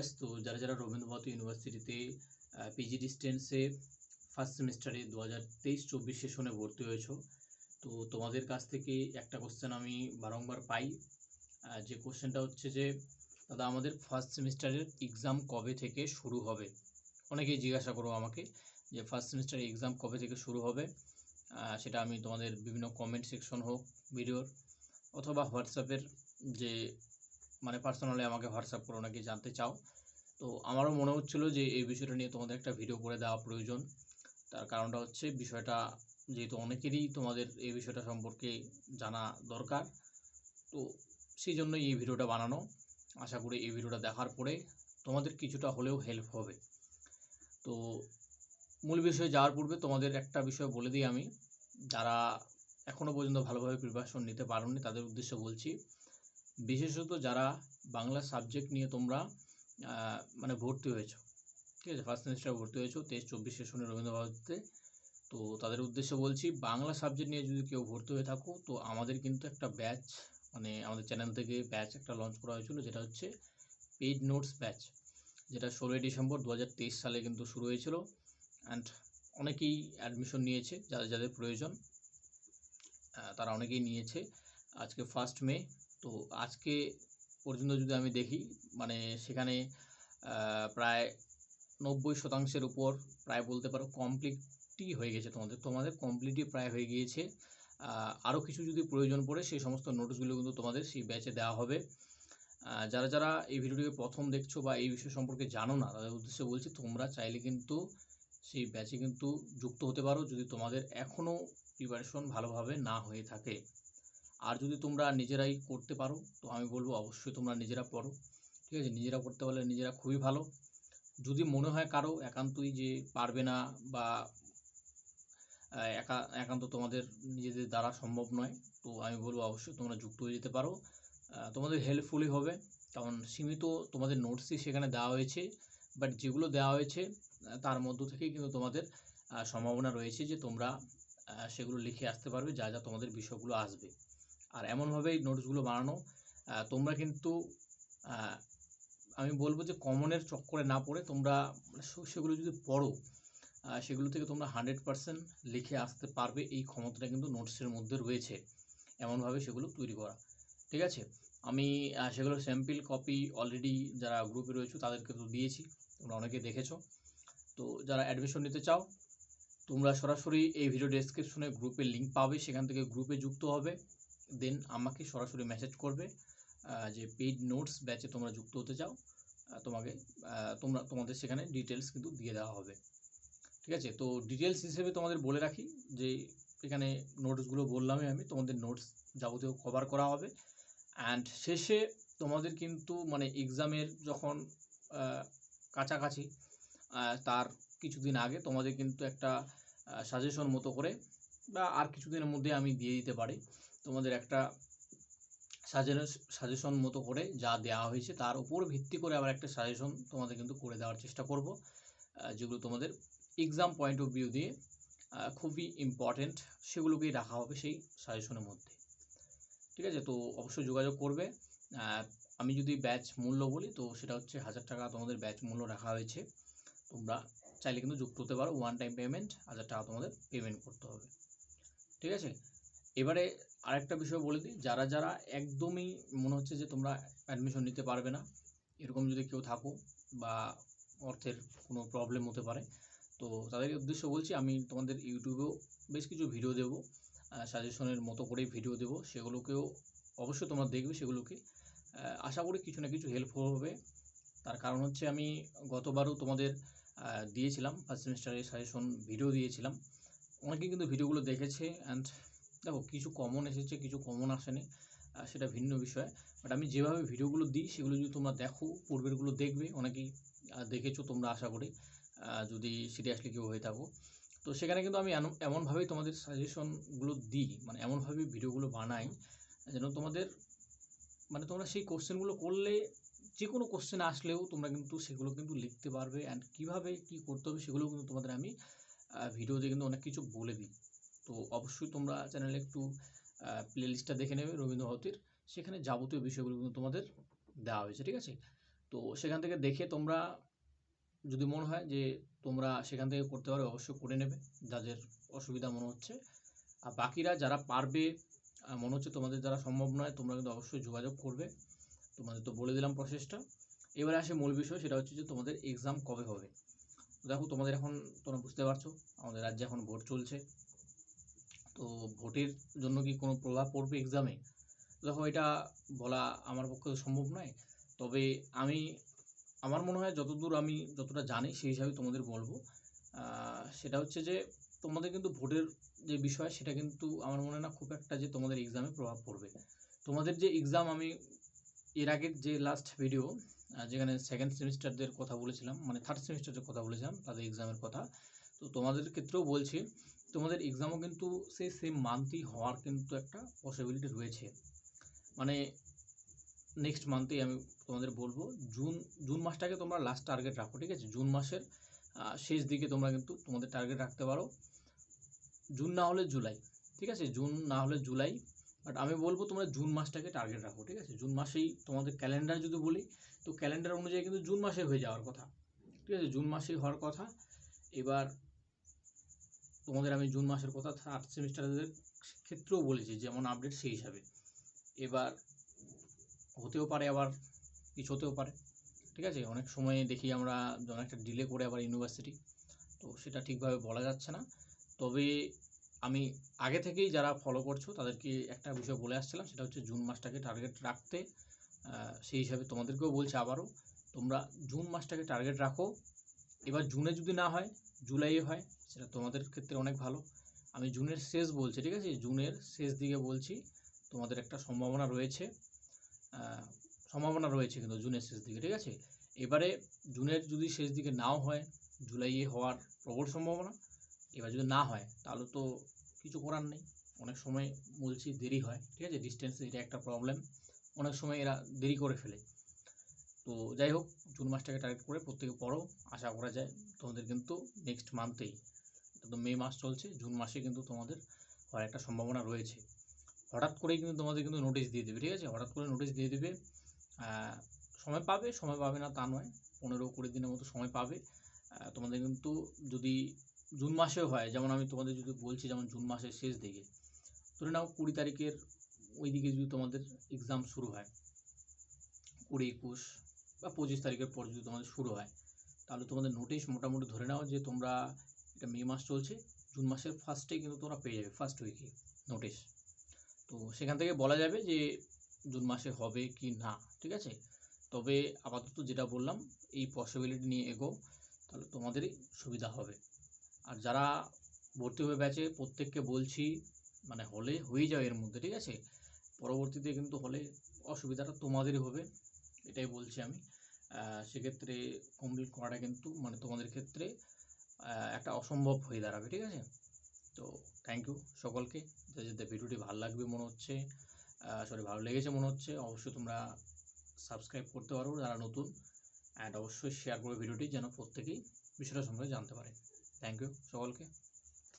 Guys তো যারা যারা রবীন্দ্র ভারতী ইউনিভার্সিটিতে পিজি ডিস্টেন্সে ফার্স্ট সেমিস্টারে দু হাজার তেইশ চব্বিশ সেশনে ভর্তি হয়েছ। তো তোমাদের কাছ থেকে একটা কোশ্চেন আমি বারংবার পাই। যে কোশ্চেনটা হচ্ছে যে, দাদা আমাদের ফার্স্ট সেমিস্টারের এক্সাম কবে থেকে শুরু হবে? অনেকেই জিজ্ঞাসা করো আমাকে যে ফার্স্ট সেমিস্টারের এক্সাম কবে থেকে শুরু হবে? সেটা আমি তোমাদের বিভিন্ন কমেন্ট সেকশন হোক ভিডিওর অথবা হোয়াটসঅ্যাপের যে মানে পার্সোনালি আমাকে হোয়াটসঅ্যাপ করো নাকি জানতে চাও। তো আমারও মনে হচ্ছিল যে এই বিষয়টা নিয়ে তোমাদের একটা ভিডিও করে দেওয়া প্রয়োজন। তার কারণটা হচ্ছে বিষয়টা যেহেতু অনেকেরই তোমাদের এই বিষয়টা সম্পর্কে জানা দরকার, তো সেই জন্যই এই ভিডিওটা বানানো। আশা করি এই ভিডিওটা দেখার পরে তোমাদের কিছুটা হলেও হেল্প হবে। তো মূল বিষয়ে যাওয়ার পূর্বে তোমাদের একটা বিষয় বলে দিই আমি। যারা এখনও পর্যন্ত ভালোভাবে প্রিপারেশন নিতে পারোনি, তাদের উদ্দেশ্যে বলছি বিশেষত যারা বাংলা সাবজেক্ট নিয়ে তোমরা মানে ভর্তি হয়েছো, ঠিক আছে? ফার্স্ট সেমিস্টার ভর্তি হয়েছো, তেইশ, চব্বিশ সেশনে রবীন্দ্র ভারতীতে তো তাদের উদ্দেশ্যে বলছি, বাংলা সাবজেক্ট নিয়ে যদি কেউ ভর্তি হয়ে থাকো, তো আমাদের কিন্তু একটা ব্যাচ মানে আমাদের চ্যানেল থেকে ব্যাচ একটা লঞ্চ করা হয়েছিল, যেটা হচ্ছে পেইড নোটস ব্যাচ যেটা ষোলোই ডিসেম্বর দু হাজার তেইশ সালে কিন্তু শুরু হয়েছিল। অ্যান্ড অনেকেই অ্যাডমিশন নিয়েছে, যাদের যাদের প্রয়োজন তারা অনেকেই নিয়েছে। আজকে ফার্স্ট মে তো আজকে পর্যন্ত যদি আমি দেখি মানে সেখানে প্রায় নব্বই শতাংশের উপর প্রায় বলতে পারো কমপ্লিটই হয়ে গেছে তোমাদের। তোমাদের কমপ্লিটই প্রায় হয়ে গিয়েছে। আরও কিছু যদি প্রয়োজন পড়ে, সেই সমস্ত নোটসগুলো কিন্তু তোমাদের সেই ব্যাচে দেওয়া হবে। যারা যারা এই ভিডিওটিকে প্রথম দেখছ বা এই বিষয় সম্পর্কে জানো না, তাদের উদ্দেশ্যে বলছি তোমরা চাইলে কিন্তু সেই ব্যাচে কিন্তু যুক্ত হতে পারো যদি তোমাদের এখনও প্রিপারেশন ভালোভাবে না হয়ে থাকে। আর যদি তোমরা নিজেরাই করতে পারো, তো আমি বলব অবশ্যই তোমরা নিজেরা পড়ো, ঠিক আছে? নিজেরা করতে পারলে নিজেরা খুবই ভালো। যদি মনে হয় কারও একান্তই যে পারবে না বা একা, একান্ত তোমাদের নিজেদের দ্বারা সম্ভব নয়, তো আমি বলব অবশ্যই তোমরা যুক্ত হয়ে যেতে পারো। তোমাদের হেল্পফুলই হবে, কারণ সীমিত তোমাদের নোটসই সেখানে দেওয়া হয়েছে বাট যেগুলো দেওয়া হয়েছে তার মধ্য থেকেই কিন্তু তোমাদের সম্ভাবনা রয়েছে যে তোমরা সেগুলো লিখে আসতে পারবে, যা যা তোমাদের বিষয়গুলো আসবে। আর এমনভাবেই নোটসগুলো বানানো। তোমরা কিন্তু আমি বলব যে কমনের চক্করে না পড়ে তোমরা মানে সেগুলো যদি পড়ো সেগুলো থেকে তোমরা হান্ড্রেড পারসেন্ট লিখে আসতে পারবে। এই ক্ষমতাটা কিন্তু নোটসের মধ্যে রয়েছে। এমনভাবে সেগুলো তৈরি করা। ঠিক আছে? আমি সেগুলো স্যাম্পল কপি অলরেডি যারা গ্রুপে রয়েছে তাদেরকে তো দিয়েছি। তোমরা অনেকে দেখেছ। তো যারা অ্যাডমিশন নিতে চাও, তোমরা সরাসরি এই ভিডিও ডেসক্রিপশনে গ্রুপের লিঙ্ক পাবে। সেখান থেকে গ্রুপে যুক্ত হবে। দেন আমাকে সরাসরি মেসেজ করবে যে পেইড নোটস ব্যাচে তোমরা যুক্ত হতে চাও তোমাকে তোমরা, তোমাদের সেখানে ডিটেলস কিন্তু দিয়ে দেওয়া হবে। ঠিক আছে? তো ডিটেলস হিসেবে তোমাদের বলে রাখি যে, এখানে নোটসগুলো বললামই আমি, তোমাদের নোটস যাবতীয় কভার করা হবে। অ্যান্ড শেষে তোমাদের কিন্তু মানে এক্সামের যখন কাছাকাছি তার কিছুদিন আগে তোমাদের কিন্তু একটা সাজেশন মতো করে, বা আর কিছুদিনের মধ্যে আমি দিয়ে দিতে পারি। তোমাদের একটা সাজেশন মতো করে যা দেওয়া হয়েছে, তার উপর ভিত্তি করে আবার একটা সাজেশন তোমাদের কিন্তু করে দেওয়ার চেষ্টা করব। যেগুলো তোমাদের এক্সাম পয়েন্ট অফ ভিউ দিয়ে খুবই ইম্পর্টেন্ট সেগুলোকেই রাখা হবে সেই সাজেশনের মধ্যে। ঠিক আছে? তো অবশ্যই যোগাযোগ করবে। আমি যদি ব্যাচ মূল্য বলি, তো সেটা হচ্ছে হাজার টাকা তোমাদের ব্যাচ মূল্য রাখা হয়েছে। তোমরা চাইলে কিন্তু যুক্ত হতে পারো। ওয়ান টাইম পেমেন্ট হাজার টাকা তোমাদের পেমেন্ট করতে হবে। ঠিক আছে? এবারে আরেকটা বিষয় বলে দিই, যারা যারা একদমই মনে হচ্ছে যে তোমরা অ্যাডমিশন নিতে পারবে না, এরকম যদি কেউ থাকো বা অর্থের কোনো প্রবলেম হতে পারে, তো তাদের উদ্দেশ্য বলছি আমি তোমাদের ইউটিউবেও বেশ কিছু ভিডিও দেবো সাজেশনের মতো করেই ভিডিও দেবো, সেগুলোকেও অবশ্যই তোমরা দেখবে, সেগুলোকে আশা করি কিছু না কিছু হেল্প হবে। তার কারণ হচ্ছে আমি গতবারও তোমাদের দিয়েছিলাম ফার্স্ট সেমিস্টারের সাজেশন ভিডিও দিয়েছিলাম, অনেকে কিন্তু ভিডিওগুলো দেখেছে অ্যান্ড দেখো, কিছু কমন এসেছে, কিছু কমন আসেনি সেটা ভিন্ন বিষয়। বাট আমি যেভাবে ভিডিওগুলো দিই, সেগুলো যদি তোমরা দেখো, পূর্বেরগুলো দেখবে, অনেকেই দেখেছ তোমরা আশা করি যদি সিরিয়াসলি কেউ হয়ে থাকো। তো সেখানে কিন্তু আমি এমন- এমনভাবেই তোমাদের সাজেশনগুলো দিই মানে এমনভাবেই ভিডিওগুলো বানাই, যেন তোমাদের মানে তোমরা সেই কোশ্চেনগুলো করলে যে কোনো কোশ্চেন আসলেও তোমরা কিন্তু সেগুলো কিন্তু লিখতে পারবে অ্যান্ড কীভাবে কী করতে হবে, সেগুলো কিন্তু তোমাদের আমি ভিডিওতে কিন্তু অনেক কিছু বলে দিই। তো অবশ্যই তোমরা চ্যানেলে একটু প্লে লিস্টটা দেখে নেবে রবীন্দ্র ভারতীর। সেখানে যাবতীয় বিষয়গুলো কিন্তু তোমাদের দেওয়া হয়েছে, ঠিক আছে? তো সেখান থেকে দেখে তোমরা, যদি মনে হয় যে তোমরা সেখান থেকে করতে পারো, অবশ্যই করে নেবে। যাদের অসুবিধা মনে হচ্ছে। আর বাকিরা যারা পারবে মনে হচ্ছে তোমাদের যারা সম্ভব নয়, তোমরা কিন্তু অবশ্যই যোগাযোগ করবে। তোমাদের তো বলে দিলাম প্রসেসটা এবারে আসে মূল বিষয়, সেটা হচ্ছে যে তোমাদের এক্সাম কবে হবে? দেখো, তোমাদের এখন তোমরা বুঝতে পারছ, আমাদের রাজ্যে এখন ভোট চলছে। তো ভোটের জন্য কি কোনো প্রভাব পড়বে এক্সামে দেখো এটা বলা আমার পক্ষে সম্ভব নয়। তবে আমি, আমার মনে হয় যতদূর আমি যতটা জানি সেই হিসাবে তোমাদের বলব। সেটা হচ্ছে যে, তোমাদের কিন্তু ভোটের যে বিষয় সেটা কিন্তু আমার মনে হয় না খুব একটা যে তোমাদের এক্সামে প্রভাব পড়বে। তোমাদের যে এক্সাম আমি এর আগের যে লাস্ট ভিডিও যেখানে সেকেন্ড সেমিস্টারদের কথা বলেছিলাম মানে থার্ড সেমিস্টারদের কথা বলেছিলাম, তাদের এক্সামের কথা, তো তোমাদের ক্ষেত্রেও বলছি তোমাদের এক্সামও কিন্তু সেই সেম মান্থই হওয়ার কিন্তু একটা পসিবিলিটি রয়েছে। মানে নেক্সট মান্থেই আমি তোমাদের বলব জুন জুন মাসটাকে তোমরা লাস্ট টার্গেট রাখো, ঠিক আছে? জুন মাসের শেষ দিকে তোমরা কিন্তু তোমাদের টার্গেট রাখতে পারো। জুন না হলে জুলাই ঠিক আছে? জুন না হলে জুলাই বাট আমি বলব তোমরা জুন মাসটাকে টার্গেট রাখো, ঠিক আছে? জুন মাসেই তোমাদের ক্যালেন্ডার যদি বলি, তো ক্যালেন্ডার অনুযায়ী কিন্তু জুন মাসে হয়ে যাওয়ার কথা, ঠিক আছে? জুন মাসেই হওয়ার কথা। এবার তোমাদের আমি জুন মাসের কথা থার্ড সেমিস্টারদের ক্ষেত্রেও বলেছি, যেমন আপডেট সেই হিসাবে। এবার হতেও পারে আবার কিছু হতেও পারে, ঠিক আছে? অনেক সময় দেখি আমরা অনেকটা ডিলে করে আবার ইউনিভার্সিটি তো সেটা ঠিকভাবে বলা যাচ্ছে না। তবে আমি আগে থেকেই যারা ফলো করছ, তাদেরকে একটা বিষয় বলে আসছিলাম, সেটা হচ্ছে জুন মাসটাকে টার্গেট রাখতে। সেই হিসাবে তোমাদেরকেও বলছি আবারও, তোমরা জুন মাসটাকে টার্গেট রাখো। এবার জুনে যদি না হয়, জুলাইয়ে হয়, সেটা তোমাদের ক্ষেত্রে অনেক ভালো। আমি জুনের শেষ বলছি, ঠিক আছে? জুনের শেষ দিকে বলছি, তোমাদের একটা সম্ভাবনা রয়েছে। সম্ভাবনা রয়েছে কিন্তু জুনের শেষ দিকে, ঠিক আছে? এবারে জুনের যদি শেষ দিকে নাও হয়, জুলাইয়ে হওয়ার প্রবল সম্ভাবনা। এবার যদি না হয়, তাহলে তো কিছু করার নেই। অনেক সময় বলছি দেরি হয়, ঠিক আছে? ডিস্টেন্স এটা একটা প্রবলেম অনেক সময় এরা দেরি করে ফেলে। তো যাই হোক, জুন মাসটাকে টার্গেট করে প্রত্যেকে পড়ো, আশা করা যায় তোমাদের কিন্তু নেক্সট মান্থেই তো মে মাস চলছে, জুন মাসে কিন্তু তোমাদের হওয়ার একটা সম্ভাবনা রয়েছে। হঠাৎ করেই কিন্তু তোমাদের কিন্তু নোটিশ দিয়ে দেবে, ঠিক আছে? হঠাৎ করে নোটিশ দিয়ে দেবে সময় পাবে সময় পাবে না তা নয়। পনেরো কুড়ি দিনের মতো সময় পাবে। তোমাদের কিন্তু যদি জুন মাসেও হয়, যেমন আমি তোমাদের যদি বলছি, যেমন জুন মাসের শেষ দিকে, ধরে নাও কুড়ি তারিখের ওই দিকে যদি তোমাদের এক্সাম শুরু হয়, কুড়ি একুশ বা পঁচিশ তারিখের পর যদি তোমাদের শুরু হয়, তাহলে তোমাদের নোটিশ মোটামুটি ধরে নাও যে তোমরা এটা মে মাস চলছে, জুন মাসের ফার্স্টেই কিন্তু তোমরা পেয়ে যাবে ফার্স্ট উইকে নোটিশ তো সেখান থেকে বলা যাবে যে জুন মাসে হবে কি না, ঠিক আছে? তবে আপাতত যেটা বললাম, এই পসিবিলিটি নিয়ে এগো তাহলে তোমাদেরই সুবিধা হবে। আর যারা ভর্তি হয়ে ব্যাচে প্রত্যেককে বলছি মানে হলে হয়ে যাও এর মধ্যে, ঠিক আছে? পরবর্তীতে কিন্তু হলে অসুবিধাটা তোমাদেরই হবে। এটাই বলছি আমি। সেক্ষেত্রে কমপ্লিট করাটা কিন্তু মানে তোমাদের ক্ষেত্রে একটা অসম্ভব হয়ে দাঁড়াবে, ঠিক আছে? তো থ্যাংক ইউ সকলকে। যাদের ভিডিওটি ভালো লাগবে মনে হচ্ছে সরি ভালো লেগেছে মনে হচ্ছে, অবশ্যই তোমরা সাবস্ক্রাইব করতে পারো যারা নতুন। অ্যান্ড অবশ্যই শেয়ার করবে ভিডিওটি যেন প্রত্যেকেই বিষয়টা সম্পর্কে জানতে পারে। থ্যাংক ইউ সকলকে।